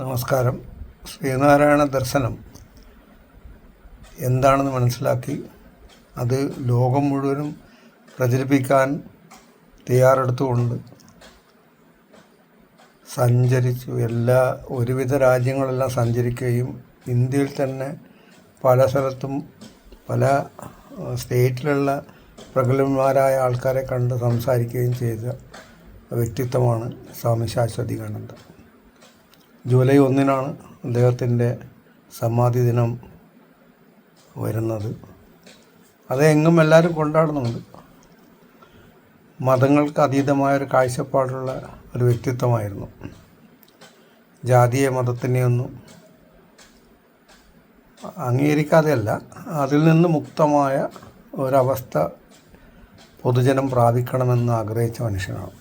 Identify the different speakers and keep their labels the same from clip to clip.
Speaker 1: നമസ്കാരം. ശ്രീനാരായണ ദർശനം. എന്താണെന്ന് മനസ്സിലാക്കി അത് ലോകം മുഴുവനും പ്രചരിപ്പിക്കാൻ തയ്യാറെടുത്തുകൊണ്ട് സഞ്ചരിച്ചു. എല്ലാ ഒരുവിധ രാജ്യങ്ങളെല്ലാം സഞ്ചരിക്കുകയും ഇന്ത്യയിൽ തന്നെ പല സ്ഥലത്തും പല സ്റ്റേറ്റിലുള്ള പ്രഗത്ഭന്മാരായ ആൾക്കാരെ കണ്ട് സംസാരിക്കുകയും ചെയ്ത വ്യക്തിത്വമാണ് സ്വാമി ശാശ്വതികാനന്ദ ജൂലൈ ഒന്നിനാണ് അദ്ദേഹത്തിന്റെ സമാധി ദിനം വരുന്നത്. അത് എങ്ങും എല്ലാവരും കൊണ്ടാടുന്നുണ്ട്. മതങ്ങൾക്ക് അതീതമായ ഒരു കാഴ്ചപ്പാടുള്ള ഒരു വ്യക്തിത്വമായിരുന്നു. ജാതീയ മതത്തിനെയൊന്നും അംഗീകരിക്കാതെയല്ല അതിൽ നിന്ന് മുക്തമായ ഒരവസ്ഥ പൊതുജനം പ്രാപിക്കണമെന്ന് ആഗ്രഹിച്ച മനുഷ്യനാണ്.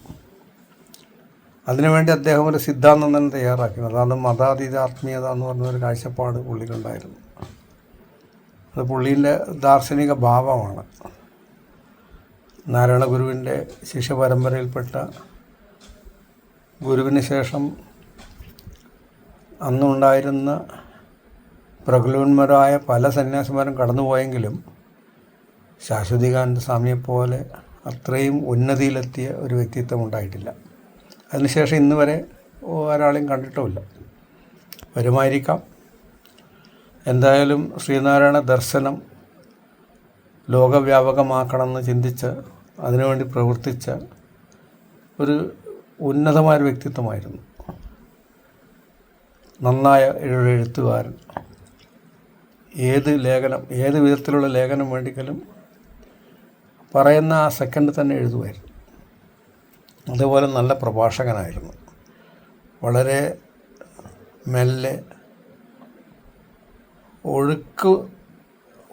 Speaker 1: അതിനുവേണ്ടി അദ്ദേഹം ഒരു സിദ്ധാന്തം തന്നെ തയ്യാറാക്കി. അതാണ് മതാതീത ആത്മീയത എന്ന് പറഞ്ഞ ഒരു കാഴ്ചപ്പാട് പുള്ളിക്കുണ്ടായിരുന്നു അത് പുള്ളീന്റെ ദാർശനിക ഭാവമാണ്. നാരായണ ഗുരുവിന്റെ ശിഷ്യ പരമ്പരയിൽപ്പെട്ട ഗുരുവിന് ശേഷം അന്നുണ്ടായിരുന്ന പ്രഗത്ഭന്മാരായ പല സന്യാസിമാരും കടന്നുപോയെങ്കിലും ശാശ്വതികാനന്ദ സ്വാമിയെപ്പോലെ അത്രയും ഉന്നതിയിലെത്തിയ ഒരു വ്യക്തിത്വം ഉണ്ടായിട്ടില്ല. അതിനുശേഷം ഇന്ന് വരെ ഒരാളെയും കണ്ടിട്ടുമില്ല. വരുമായിരിക്കാം. എന്തായാലും ശ്രീനാരായണ ദർശനം ലോകവ്യാപകമാക്കണമെന്ന് ചിന്തിച്ച് അതിനുവേണ്ടി പ്രവർത്തിച്ച ഒരു ഉന്നതമായൊരു വ്യക്തിത്വമായിരുന്നു. നന്നായ എഴുത്തുകാരൻ. ഏത് ലേഖനം ഏത് വിധത്തിലുള്ള ലേഖനം വേണ്ടിക്കലും പറയുന്ന ആ സെക്കൻഡ് തന്നെ എഴുതുമായിരുന്നു. അതുപോലെ നല്ല പ്രഭാഷകനായിരുന്നു. വളരെ മെല്ലെ ഒഴുക്ക്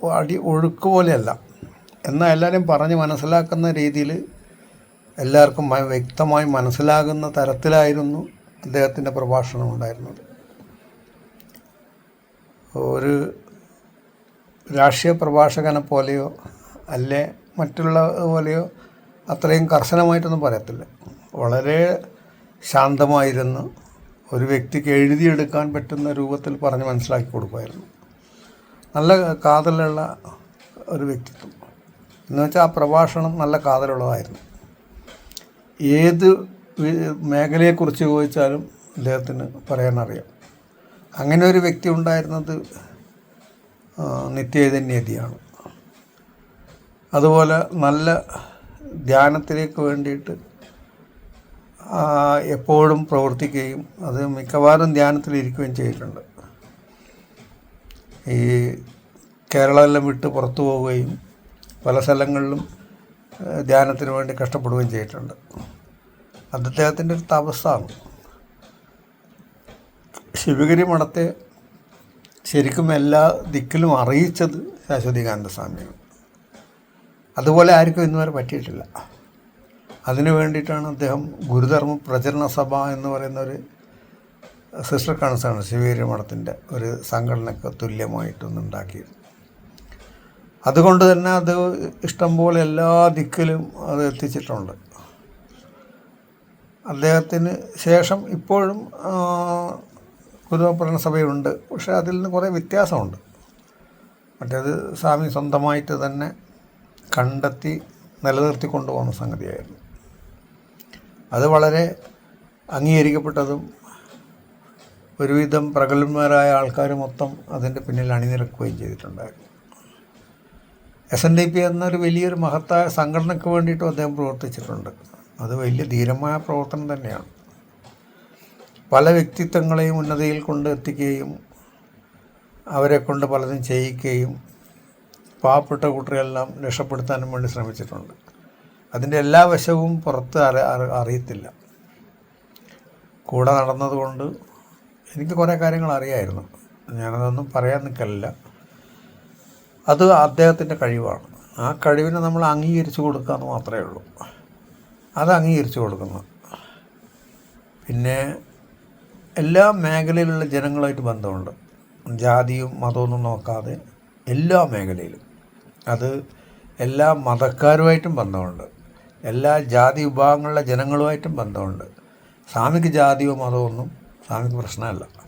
Speaker 1: അടി ഒഴുക്ക് പോലെയല്ല. എന്നാൽ എല്ലാവരും പറഞ്ഞ് മനസ്സിലാക്കുന്ന രീതിയിൽ എല്ലാവർക്കും വ്യക്തമായി മനസ്സിലാകുന്ന തരത്തിലായിരുന്നു അദ്ദേഹത്തിന്റെ പ്രഭാഷണം ഉണ്ടായിരുന്നത്. ഒരു രാഷ്ട്രീയ പ്രഭാഷകനെ പോലെയോ അല്ലെ മറ്റുള്ള പോലെയോ അത്രയും കർശനമായിട്ടൊന്നും പറയത്തില്ല. വളരെ ശാന്തമായിരുന്നു. ഒരു വ്യക്തിക്ക് എഴുതിയെടുക്കാൻ പറ്റുന്ന രൂപത്തിൽ പറഞ്ഞ് മനസ്സിലാക്കി കൊടുക്കുമായിരുന്നു. നല്ല കാതലുള്ള ഒരു വ്യക്തിത്വം. എന്നുവെച്ചാൽ ആ പ്രഭാഷണം നല്ല കാതലുള്ളതായിരുന്നു. ഏത് മേഖലയെക്കുറിച്ച് ചോദിച്ചാലും അദ്ദേഹത്തിന് പറയാനറിയാം. അങ്ങനെ ഒരു വ്യക്തി ഉണ്ടായിരുന്നത് നിത്യേതന്യതിയാണ്. അതുപോലെ നല്ല ധ്യാനത്തിലേക്ക് വേണ്ടിയിട്ട് എപ്പോഴും പ്രവർത്തിക്കുകയും അത് മിക്കവാറും ധ്യാനത്തിലിരിക്കുകയും ചെയ്തിട്ടുണ്ട്. ഈ കേരളമെല്ലാം വിട്ട് പുറത്തു പോവുകയും പല സ്ഥലങ്ങളിലും ധ്യാനത്തിന് വേണ്ടി കഷ്ടപ്പെടുകയും ചെയ്തിട്ടുണ്ട്. അദ്ദേഹത്തിന്റെ ഒരു തപസ്സാണ്. ശിവഗിരി മഠത്തെ ശരിക്കും എല്ലാ ദിക്കിലും അറിയിച്ചത് ശാശ്വതികാനന്ദ സ്വാമിയാണ്. അതുപോലെ ആർക്കും ഇന്ന് വരെ പറ്റിയിട്ടില്ല. അതിനു വേണ്ടിയിട്ടാണ് അദ്ദേഹം ഗുരുധർമ്മ പ്രചരണ സഭ എന്ന് പറയുന്ന ഒരു സിസ്റ്റർ കൺസേൺ ശിവഗിരി മഠത്തിന്റെ ഒരു സംഘടനയ്ക്ക് തുല്യമായിട്ടൊന്ന് ഉണ്ടാക്കിയത്. അതുകൊണ്ട് തന്നെ അത് ഇഷ്ടംപോലെ എല്ലാ ദിക്കിലും അത് എത്തിച്ചിട്ടുണ്ട്. അദ്ദേഹത്തിന് ശേഷം ഇപ്പോഴും ആ, സഭയുണ്ട്. പക്ഷേ അതിൽ നിന്ന് കുറേ വ്യത്യാസമുണ്ട്. മറ്റേത് സ്വാമി സ്വന്തമായിട്ട് തന്നെ കണ്ടെത്തി നിലനിർത്തി കൊണ്ടുപോകുന്ന സംഗതിയായിരുന്നു. അത് വളരെ അംഗീകരിക്കപ്പെട്ടതും ഒരുവിധം പ്രഗത്ഭന്മാരായ ആൾക്കാർ മൊത്തം അതിന്റെ പിന്നിൽ അണിനിരക്കുകയും ചെയ്തിട്ടുണ്ടായിരുന്നു. എസ് എൻ ഡി പി എന്നൊരു വലിയൊരു മഹത്തായ സംഘടനയ്ക്ക് വേണ്ടിയിട്ടും അദ്ദേഹം പ്രവർത്തിച്ചിട്ടുണ്ട്. അത് വലിയ ധീരമായ പ്രവർത്തനം തന്നെയാണ്. പല വ്യക്തിത്വങ്ങളെയും ഉന്നതിയിൽ കൊണ്ട് എത്തിക്കുകയും അവരെ കൊണ്ട് പലതും ചെയ്യിക്കുകയും പാവപ്പെട്ട കൂട്ടരെല്ലാം രക്ഷപ്പെടുത്താനും വേണ്ടി ശ്രമിച്ചിട്ടുണ്ട്. അതിന്റെ എല്ലാ വശവും പുറത്ത് അറി അറി- അറിയത്തില്ല. കൂടെ നടന്നതുകൊണ്ട് എനിക്ക് കുറേ കാര്യങ്ങൾ അറിയായിരുന്നു. ഞാനതൊന്നും പറയാൻ നിൽക്കലില്ല. അത് അദ്ദേഹത്തിന്റെ കഴിവാണ്. ആ കഴിവിനെ നമ്മൾ അംഗീകരിച്ചു കൊടുക്കുക എന്ന് മാത്രമേ ഉള്ളൂ. അത് അംഗീകരിച്ചു കൊടുക്കുന്നു. പിന്നെ എല്ലാ മേഖലയിലുള്ള ജനങ്ങളുമായിട്ട് ബന്ധമുണ്ട്. ജാതിയും മതമൊന്നും നോക്കാതെ എല്ലാ മേഖലയിലും. അത് എല്ലാ മതക്കാരുമായിട്ടും ബന്ധമുണ്ട്. എല്ലാ ജാതി വിഭാഗങ്ങളിലെ ജനങ്ങളുമായിട്ടും ബന്ധമുണ്ട്. സ്വാമിക്ക് ജാതിയോ മതമോ ഒന്നും സ്വാമിക്ക് പ്രശ്നമല്ല.